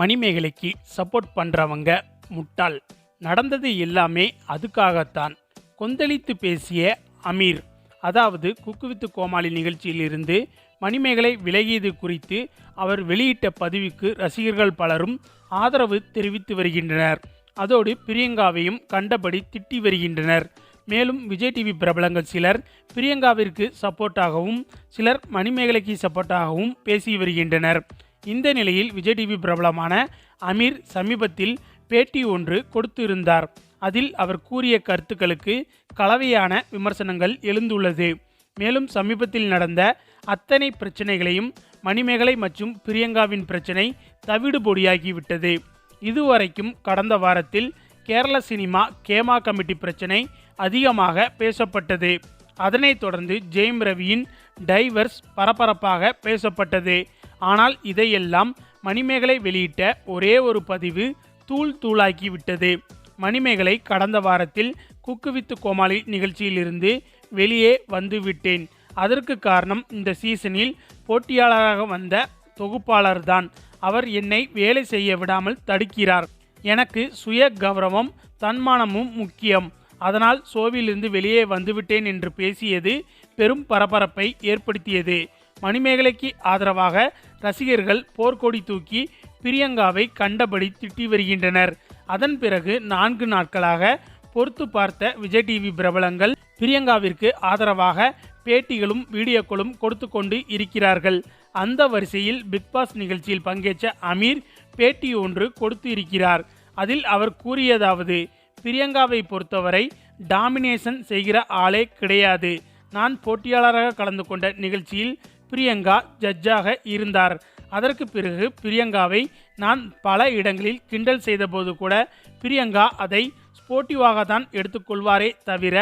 மணிமேகலைக்கு support பண்ணுறவங்க முட்டாள். நடந்தது எல்லாமே அதுக்காகத்தான். கொந்தளித்து பேசிய அமீர் அதாவது குக்கு வித்து கோமாளி நிகழ்ச்சியிலிருந்து மணிமேகலை விலகியது குறித்து அவர் வெளியிட்ட பதிவுக்கு ரசிகர்கள் பலரும் ஆதரவு தெரிவித்து வருகின்றனர். அதோடு பிரியங்காவையும் கண்டபடி திட்டி வருகின்றனர். மேலும் விஜய் டிவி பிரபலங்கள் சிலர் பிரியங்காவிற்கு சப்போர்ட்டாகவும் சிலர் மணிமேகலைக்கு சப்போர்ட்டாகவும் பேசி வருகின்றனர். இந்த நிலையில் விஜய் டிவி பிரபலமான அமீர் சமீபத்தில் பேட்டி ஒன்று கொடுத்திருந்தார். அதில் அவர் கூறிய கருத்துக்களுக்கு கலவையான விமர்சனங்கள் எழுந்துள்ளது. மேலும் சமீபத்தில் நடந்த அத்தனை பிரச்சனைகளையும் மணிமேகலை மற்றும் பிரியங்காவின் பிரச்சனை தவிடு பொடியாகிவிட்டது. இதுவரைக்கும் கடந்த வாரத்தில் கேரள சினிமா கேமா கமிட்டி பிரச்சனை அதிகமாக பேசப்பட்டது. அதனைத் தொடர்ந்து ஜெயம் ரவியின் டைவர்ஸ் பரபரப்பாக பேசப்பட்டது. ஆனால் இதையெல்லாம் மணிமேகலை வெளியிட்ட ஒரே ஒரு பதிவு தூள் தூளாக்கி விட்டது. மணிமேகலை கடந்த வாரத்தில் குக்கு வித்து கோமாளி நிகழ்ச்சியிலிருந்து வெளியே வந்துவிட்டேன் அதற்கு காரணம் இந்த சீசனில் போட்டியாளராக வந்த தொகுப்பாளர்தான். அவர் என்னை வேலை செய்ய விடாமல் தடுக்கிறார். எனக்கு சுய கௌரவம் தன்மானமும் முக்கியம். அதனால் சோவிலிருந்து வெளியே வந்துவிட்டேன் என்று பேசியது பெரும் பரபரப்பை ஏற்படுத்தியது. மணிமேகலைக்கு ஆதரவாக ரசிகர்கள் போர்க்கொடி தூக்கி பிரியங்காவை கண்டபடி திட்டி வருகின்றனர். அதன் பிறகு நான்கு நாட்களாக பொறுத்து பார்த்த விஜய் டிவி பிரபலங்கள் பிரியங்காவிற்கு ஆதரவாக பேட்டிகளும் வீடியோக்களும் கொடுத்து கொண்டு இருக்கிறார்கள். அந்த வரிசையில் பிக்பாஸ் நிகழ்ச்சியில் பங்கேற்ற அமீர் பேட்டி ஒன்று கொடுத்து இருக்கிறார். அதில் அவர் கூறியதாவது பிரியங்காவை பொறுத்தவரை டாமினேஷன் செய்கிற ஆளே கிடையாது. நான் போட்டியாளராக கலந்து கொண்ட நிகழ்ச்சியில் பிரியங்கா ஜட்ஜாக இருந்தார். அதற்கு பிறகு பிரியங்காவை நான் பல இடங்களில் கிண்டல் செய்தபோது கூட பிரியங்கா அதை ஸ்போர்ட்டிவாக தான் எடுத்துக்கொள்வாரே தவிர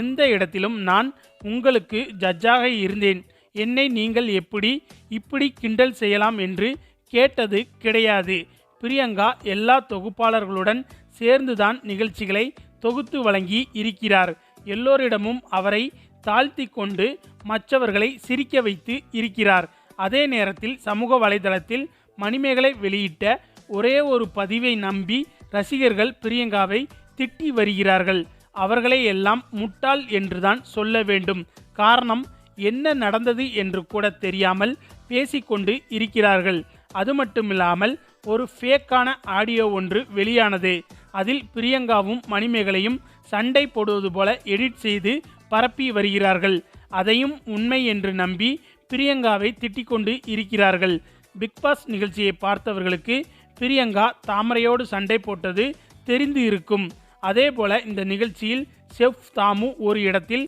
எந்த இடத்திலும் நான் உங்களுக்கு ஜட்ஜாக இருந்தேன். என்னை நீங்கள் எப்படி இப்படி கிண்டல் செய்யலாம் என்று கேட்டது கிடையாது. பிரியங்கா எல்லா தொகுப்பாளர்களுடன் சேர்ந்துதான் நிகழ்ச்சிகளை தொகுத்து வழங்கி இருக்கிறார். எல்லோரிடமும் அவரை தாழ்த்தி கொண்டு மற்றவர்களை சிரிக்க வைத்து இருக்கிறார். அதே நேரத்தில் சமூக வலைதளத்தில் மணிமேகலை வெளியிட்ட ஒரே ஒரு பதிவை நம்பி ரசிகர்கள் பிரியங்காவை திட்டி வருகிறார்கள். அவர்களை எல்லாம் முட்டாள் என்றுதான் சொல்ல வேண்டும். காரணம் என்ன நடந்தது என்று கூட தெரியாமல் பேசிக்கொண்டு இருக்கிறார்கள். அது மட்டுமில்லாமல் ஒரு ஃபேக்கான ஆடியோ ஒன்று வெளியானது. அதில் பிரியங்காவும் மணிமேகலையும் சண்டை போடுவது போல எடிட் செய்து பரப்பி வருகிறார்கள். அதையும் உண்மை என்று நம்பி பிரியங்காவை திட்டிக்கொண்டு இருக்கிறார்கள். பிக்பாஸ் நிகழ்ச்சியை பார்த்தவர்களுக்கு பிரியங்கா தாமரையோடு சண்டை போட்டது தெரிந்து இருக்கும். அதே போல இந்த நிகழ்ச்சியில் செஃப் தாமு ஒரு இடத்தில்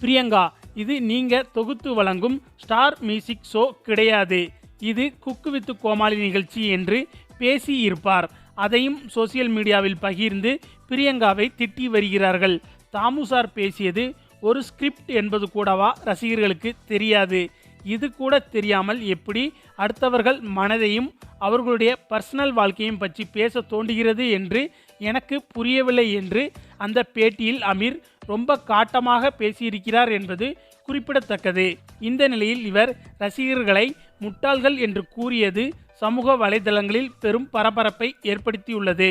பிரியங்கா இது நீங்க தொகுத்து வழங்கும் ஸ்டார் மியூசிக் ஷோ கிடையாது. இது குக்கு வித்து கோமாளி நிகழ்ச்சி என்று பேசி இருப்பார் அதையும் சோசியல் மீடியாவில் பகிர்ந்து பிரியங்காவை திட்டி வருகிறார்கள். தாமு சார் பேசியது ஒரு ஸ்கிரிப்ட் என்பது கூடவா ரசிகர்களுக்கு தெரியாது. இது கூட தெரியாமல் எப்படி அடுத்தவர்கள் மனதையும் அவர்களுடைய பர்சனல் வாழ்க்கையும் பற்றி பேச தோன்றுகிறது என்று எனக்கு புரியவில்லை என்று அந்த பேட்டியில் அமீர் ரொம்ப காட்டமாக பேசியிருக்கிறார் என்பது குறிப்பிடத்தக்கது. இந்த நிலையில் இவர் ரசிகர்களை முட்டாள்கள் என்று கூறியது சமூக வலைதளங்களில் பெரும் பரபரப்பை ஏற்படுத்தியுள்ளது.